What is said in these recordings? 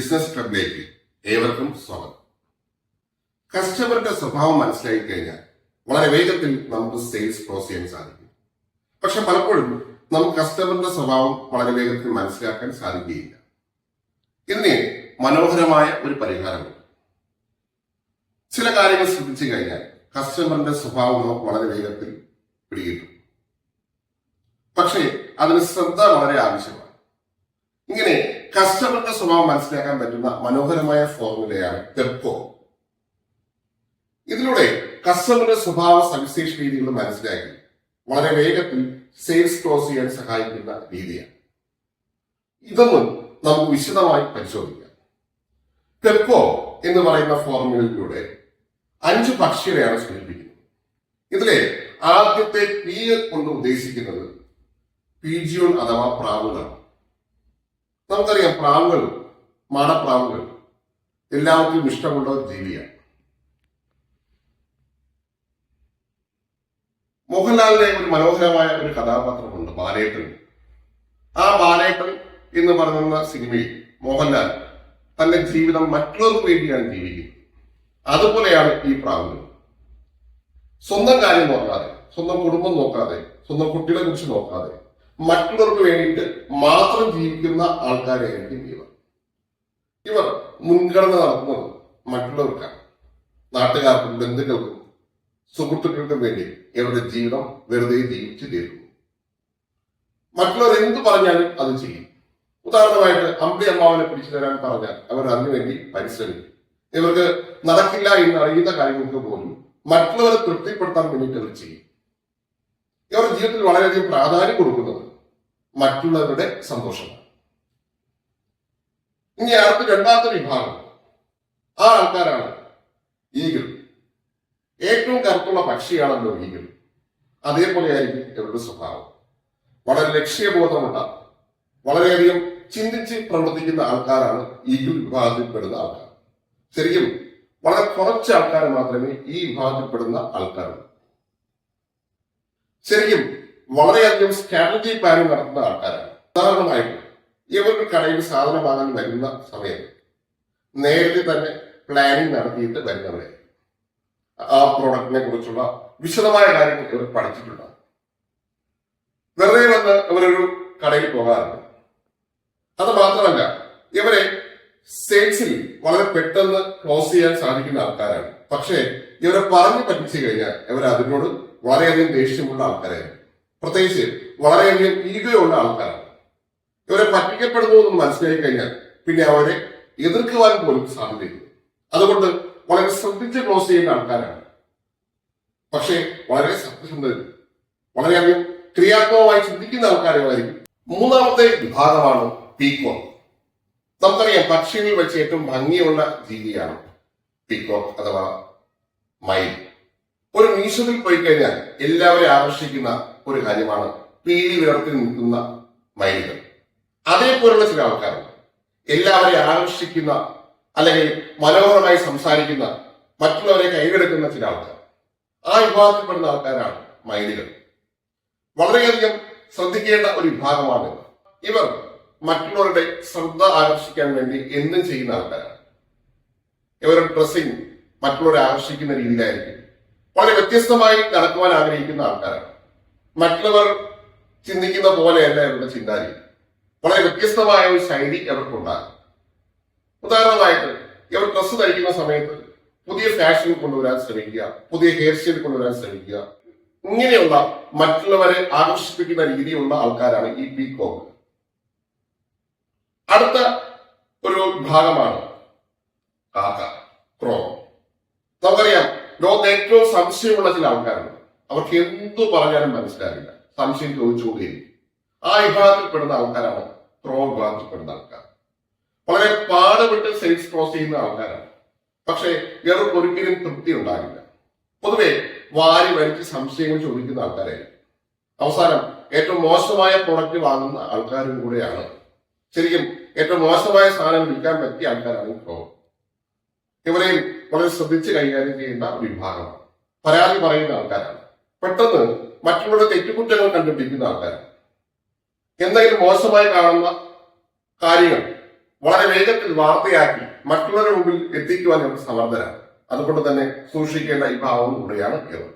Business ക്ലബിലേക്ക് ഏവർക്കും സ്വാഗതം. കസ്റ്റമറുടെ സ്വഭാവം മനസ്സിലാക്കി കഴിഞ്ഞാൽ വളരെ വേഗത്തിൽ നമുക്ക് സെയിൽസ് ക്ലോസ് ചെയ്യാൻ സാധിക്കും. പക്ഷെ പലപ്പോഴും നമുക്ക് കസ്റ്റമറിന്റെ സ്വഭാവം വളരെ വേഗത്തിൽ മനസ്സിലാക്കാൻ സാധിക്കുകയില്ല. ഇതിന് മനോഹരമായ ഒരു പരിഹാരമുണ്ട്. ചില കാര്യങ്ങൾ ശ്രദ്ധിച്ചു കഴിഞ്ഞാൽ കസ്റ്റമറിന്റെ സ്വഭാവം നമുക്ക് വളരെ വേഗത്തിൽ പിടികിട്ടും. പക്ഷേ അതിന് ശ്രദ്ധ വളരെ ആവശ്യമാണ്. ഇങ്ങനെ കസ്റ്റമറിന്റെ സ്വഭാവം മനസ്സിലാക്കാൻ പറ്റുന്ന മനോഹരമായ ഫോർമുലയാണ് പെപ്കോ ഇതിലൂടെ കസ്റ്റമറുടെ സ്വഭാവ സവിശേഷ രീതികൾ മനസ്സിലാക്കി വളരെ വേഗത്തിൽ സെയിൽസ് ക്ലോസ് ചെയ്യാൻ സഹായിക്കുന്ന രീതിയാണ്. ഇതൊന്നും നമുക്ക് വിശദമായി പരിശോധിക്കാം. പെപ്കോ എന്ന് പറയുന്ന ഫോർമുലയിലൂടെ അഞ്ച് പക്ഷികളെയാണ് സൂചിപ്പിക്കുന്നത്. ഇതിലെ ആദ്യത്തെ പി കൊണ്ട് ഉദ്ദേശിക്കുന്നത് പീജിയോൺ അഥവാ പ്രാവുകളാണ്. നമുക്കറിയാം പ്രാവുകൾ മാടപ്രാവുകൾ. എല്ലാവർക്കും ഇഷ്ടമുള്ള ജീവിയാണ്. മോഹൻലാലിനെ ഒരു മനോഹരമായ ഒരു കഥാപാത്രമുണ്ട് ബാലേട്ടൻ. ആ ബാലേട്ടൻ എന്ന് പറയുന്ന സിനിമയിൽ മോഹൻലാൽ തന്റെ ജീവിതം മറ്റുള്ളവർക്ക് വേണ്ടിയാണ് ജീവിക്കുന്നത്. അതുപോലെയാണ് ഈ പ്രാവുകൾ. സ്വന്തം കാര്യം നോക്കാതെ സ്വന്തം കുടുംബം നോക്കാതെ സ്വന്തം കുട്ടികളെ കുറിച്ച് നോക്കാതെ മറ്റുള്ളവർക്ക് വേണ്ടിയിട്ട് മാത്രം ജീവിക്കുന്ന ആൾക്കാരായിരിക്കും ഇവർ. ഇവർ മുൻഗണന നടത്തുന്നത് മറ്റുള്ളവർക്കാണ്. നാട്ടുകാർക്കും ബന്ധുക്കൾക്കും സുഹൃത്തുക്കൾക്കും വേണ്ടി ഇവരുടെ ജീവിതം വെറുതെ ജീവിച്ചു തീരുന്നു മറ്റുള്ളവർ എന്ത് പറഞ്ഞാലും അത് ചെയ്യും. ഉദാഹരണമായിട്ട് അമ്പി അമ്മാവനെ പിടിച്ചു തരാൻ പറഞ്ഞാൽ അവർ അതിനുവേണ്ടി പരിശ്രമിക്കും. ഇവർക്ക് നടക്കില്ല എന്ന് അറിയുന്ന കാര്യങ്ങൾക്ക് പോലും മറ്റുള്ളവരെ തൃപ്തിപ്പെടുത്താൻ വേണ്ടിയിട്ട് അവർ ചെയ്യും. ഇവർ ജീവിതത്തിൽ വളരെയധികം പ്രാധാന്യം കൊടുക്കുന്നത് മറ്റുള്ളവരുടെ സന്തോഷമാണ് ഇനി അടുത്ത രണ്ടാമത്തെ വിഭാഗം. ആ ആൾക്കാരാണ് ഈഗിൾ. ഏറ്റവും കറുത്തുള്ള പക്ഷിയാണല്ലോ ഈഗിൾ. അതേപോലെയായിരിക്കും ഇവരുടെ സ്വഭാവം. വളരെ ലക്ഷ്യബോധമുള്ള വളരെയധികം ചിന്തിച്ച് പ്രവർത്തിക്കുന്ന ആൾക്കാരാണ് ഈഗിൾ വിഭാഗത്തിൽപ്പെടുന്ന ആൾക്കാർ. ശരിക്കും വളരെ കുറച്ച് ആൾക്കാർ മാത്രമേ ഈ വിഭാഗത്തിൽപ്പെടുന്ന ആൾക്കാരുള്ളൂ. ശരിക്കും വളരെയധികം സ്ട്രാറ്റജി പ്ലാനിങ് നടത്തുന്ന ആൾക്കാരാണ്. ഉദാഹരണമായിട്ട് ഇവർക്ക് കടയിൽ സാധനം വാങ്ങാൻ വരുന്ന സമയത്ത് നേരത്തെ തന്നെ പ്ലാനിങ് നടത്തിയിട്ട് വരുന്നവരെ ആ പ്രോഡക്റ്റിനെ കുറിച്ചുള്ള വിശദമായ കാര്യങ്ങൾ ഇവർ പഠിച്ചിട്ടുണ്ടാകും വെറുതെ വന്ന് ഇവരൊരു കടയിൽ പോകാറുണ്ട്. അത് മാത്രമല്ല ഇവരെ സെയിൽസിൽ വളരെ പെട്ടെന്ന് ക്ലോസ് ചെയ്യാൻ സാധിക്കുന്ന ആൾക്കാരാണ്. പക്ഷേ ഇവരെ പറഞ്ഞു പഠിച്ചു കഴിഞ്ഞാൽ ഇവർ അതിനോട് വളരെയധികം ദേഷ്യമുള്ള ആൾക്കാരായിരുന്നു പ്രത്യേകിച്ച് വളരെയധികം ഈഗോയുള്ള ആൾക്കാരാണ്. ഇവരെ പറ്റിക്കപ്പെടുന്നു എന്ന് മനസ്സിലാക്കി കഴിഞ്ഞാൽ പിന്നെ അവരെ എതിർക്കുവാൻ പോലും സാധ്യതയില്ല. അതുകൊണ്ട് വളരെ ശ്രദ്ധിച്ച് ക്ലോസ് ചെയ്യുന്ന ആൾക്കാരാണ്. പക്ഷേ വളരെ സത്യസന്ധരും വളരെയധികം ക്രിയാത്മകമായി ചിന്തിക്കുന്ന ആൾക്കാരുമായിരിക്കും മൂന്നാമത്തെ വിഭാഗമാണ് പീക്കോക്ക്. നമുക്കറിയാം പക്ഷികളിൽ വെച്ച് ഏറ്റവും ഭംഗിയുള്ള ജീവിയാണ് പീക്കോക്ക് അഥവാ മൈൽ ഒരു മീശത്തിൽ പോയി കഴിഞ്ഞാൽ എല്ലാവരെയും ആകർഷിക്കുന്ന ഒരു കാര്യമാണ് പീലി വിടർത്തി നിൽക്കുന്ന മൈലുകൾ. അതേപോലുള്ള ചില ആൾക്കാരുണ്ട്. എല്ലാവരെയും ആകർഷിക്കുന്ന അല്ലെങ്കിൽ മനോഹരമായി സംസാരിക്കുന്ന മറ്റുള്ളവരെ കൈകെടുക്കുന്ന ചില ആൾക്കാർ. ആ വിഭാഗത്തിൽപ്പെടുന്ന ആൾക്കാരാണ് മൈലുകൾ. വളരെയധികം ശ്രദ്ധിക്കേണ്ട ഒരു വിഭാഗമാണ് ഇവർ. മറ്റുള്ളവരുടെ ശ്രദ്ധ ആകർഷിക്കാൻ വേണ്ടി എന്തും ചെയ്യുന്ന ആൾക്കാരാണ്. ഇവരുടെ ഡ്രസ്സിംഗ് മറ്റുള്ളവരെ ആകർഷിക്കുന്ന രീതിയിലായിരിക്കും. വളരെ വ്യത്യസ്തമായി നടക്കുവാൻ ആഗ്രഹിക്കുന്ന ആൾക്കാരാണ്. മറ്റുള്ളവർ ചിന്തിക്കുന്ന പോലെയല്ല ഇവരുടെ ചിന്താരീതി. വളരെ വ്യത്യസ്തമായ ഒരു ശൈലി അവർക്കുണ്ടാകും ഉദാഹരണമായിട്ട് ഇവർ ഡ്രസ്സ് ധരിക്കുന്ന സമയത്ത് പുതിയ ഫാഷൻ കൊണ്ടുവരാൻ ശ്രമിക്കുക പുതിയ ഹെയർ സ്റ്റൈൽ കൊണ്ടുവരാൻ ശ്രമിക്കുക. ഇങ്ങനെയുള്ള മറ്റുള്ളവരെ ആകർഷിപ്പിക്കുന്ന രീതിയിലുള്ള ആൾക്കാരാണ് ഈ പീകോക്ക് അടുത്ത ഒരു ഭാഗമാണ് കാക്ക ക്രോ നമുക്കറിയാം ലോകത്ത് ഏറ്റവും സംശയമുള്ള ചില ആൾക്കാരുണ്ട്. അവർക്ക് എന്തു പറഞ്ഞാലും മനസ്സിലാകില്ല സംശയം ചോദിച്ചുകൊണ്ടേയിരിക്കും ആ വിഭാഗത്തിൽപ്പെടുന്ന ആൾക്കാരാണ് ക്രോ വിഭാഗത്തിൽപ്പെടുന്ന ആൾക്കാർ. വളരെ പാടുപെട്ട് സെയിൽസ് ക്രോസ് ചെയ്യുന്ന ആൾക്കാരാണ്. പക്ഷേ ഇവർക്ക് ഒരിക്കലും തൃപ്തി ഉണ്ടാകില്ല പൊതുവെ വാരി വലിച്ച് സംശയങ്ങൾ ചോദിക്കുന്ന ആൾക്കാരായിരിക്കും അവസാനം ഏറ്റവും മോശമായ പ്രൊഡക്റ്റ് വാങ്ങുന്ന ആൾക്കാരും കൂടെയാണ്. ശരിക്കും ഏറ്റവും മോശമായ സാധനം വിൽക്കാൻ പറ്റിയ ആൾക്കാരാണ് ക്രോ ഇവരെയും വളരെ ശ്രദ്ധിച്ച് കൈകാര്യം ചെയ്യേണ്ട ഒരു വിഭാഗമാണ് പരാതി പറയുന്ന ആൾക്കാരാണ്. പെട്ടെന്ന് മറ്റുള്ളവരുടെ തെറ്റുകുറ്റങ്ങൾ കണ്ടുപിടിക്കുന്ന ആൾക്കാർ എന്തെങ്കിലും മോശമായി കാണുന്ന കാര്യങ്ങൾ വളരെ വേഗത്തിൽ വാർത്തയാക്കി മറ്റുള്ളവരുടെ മുമ്പിൽ എത്തിക്കുവാൻ ഇവർ സമർത്ഥരാണ്. അതുകൊണ്ട് തന്നെ സൂക്ഷിക്കേണ്ട വിഭാഗം കൂടെയാണ് ഇവർ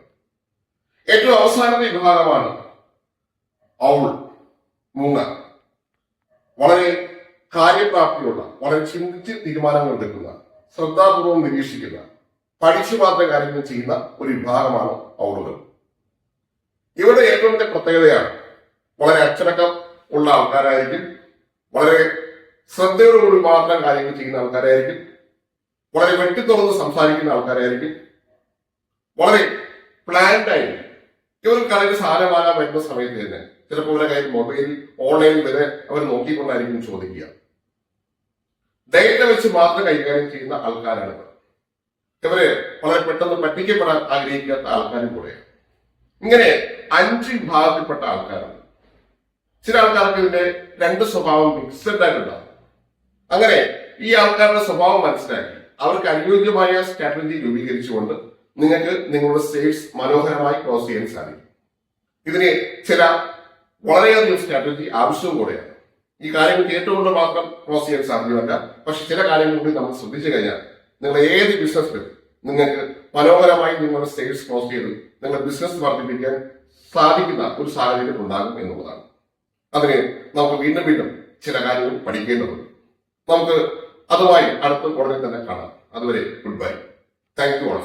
ഏറ്റവും അവസാനത്തെ വിഭാഗമാണ് ഔൾ മൂങ്ങ. വളരെ കാര്യപ്രാപ്തിയുള്ള വളരെ ചിന്തിച്ച് തീരുമാനങ്ങൾ എടുക്കുന്ന ശ്രദ്ധാപൂർവം നിരീക്ഷിക്കുന്ന പഠിച്ചു മാത്രം കാര്യങ്ങൾ ചെയ്യുന്ന ഒരു വിഭാഗമാണ് ഔളുകൾ. ഇവരുടെ ഏറ്റവും വലിയ പ്രത്യേകതയാണ് വളരെ അച്ചടക്കം ഉള്ള ആൾക്കാരായിരിക്കും. വളരെ ശ്രദ്ധയോടുകൂടി മാത്രം കാര്യങ്ങൾ ചെയ്യുന്ന ആൾക്കാരായിരിക്കും. വളരെ വെട്ടിത്തുറന്ന് സംസാരിക്കുന്ന ആൾക്കാരായിരിക്കും. വളരെ പ്ലാൻഡ് ആയിരിക്കും. ഇവർ കടയിൽ സാധനം വാങ്ങാൻ വരുന്ന സമയത്ത് തന്നെ ചിലപ്പോൾ ഇവരുടെ കയ്യിൽ മൊബൈൽ ഓൺലൈനിൽ വരെ അവർ നോക്കിക്കൊണ്ടായിരിക്കും ചോദിക്കുക. ധൈര്യം വെച്ച് മാത്രം കൈകാര്യം ചെയ്യുന്ന ആൾക്കാരാണ്. ഇവർ വളരെ പെട്ടെന്ന് പറ്റിക്കപ്പെടാൻ ആഗ്രഹിക്കാത്ത ആൾക്കാരും കൂടെയാണ്. ഇങ്ങനെ അഞ്ച് വിഭാഗത്തിൽപ്പെട്ട ആൾക്കാരാണ് ചില ആൾക്കാർക്ക് ഇതിന്റെ രണ്ട് സ്വഭാവം മിക്സഡ് ആയിട്ടുണ്ടാവും അങ്ങനെ ഈ ആൾക്കാരുടെ സ്വഭാവം മനസ്സിലാക്കി. അവർക്ക് അനുയോജ്യമായ സ്ട്രാറ്റജി രൂപീകരിച്ചുകൊണ്ട് നിങ്ങൾക്ക് നിങ്ങളുടെ സെയിൽസ് മനോഹരമായി ക്രോസ് ചെയ്യാൻ സാധിക്കും. ഇതിന് ചില വളരെയധികം സ്ട്രാറ്റജി ആവശ്യവും കൂടെയാണ്. ഈ കാര്യങ്ങൾ കേട്ടുകൊണ്ട് മാത്രം ക്രോസ് ചെയ്യാൻ സാധ്യമല്ല. പക്ഷെ ചില കാര്യങ്ങൾ കൂടി നമ്മൾ ശ്രദ്ധിച്ചു കഴിഞ്ഞാൽ നിങ്ങൾ ഏത് ബിസിനസ്സിലും നിങ്ങൾക്ക് മനോഹരമായി നിങ്ങളുടെ സെയിൽസ് ക്ലോസ് ചെയ്ത് നിങ്ങളുടെ ബിസിനസ് വർദ്ധിപ്പിക്കാൻ സാധിക്കുന്ന ഒരു സാഹചര്യം ഉണ്ടാകും എന്നുള്ളതാണ്. അതിന് നമുക്ക് വീണ്ടും വീണ്ടും ചില കാര്യങ്ങൾ പഠിക്കേണ്ടതുണ്ട്. നമുക്ക് അതുമായി അടുത്ത ഉടനെ തന്നെ കാണാം. അതുവരെ goodbye thank you all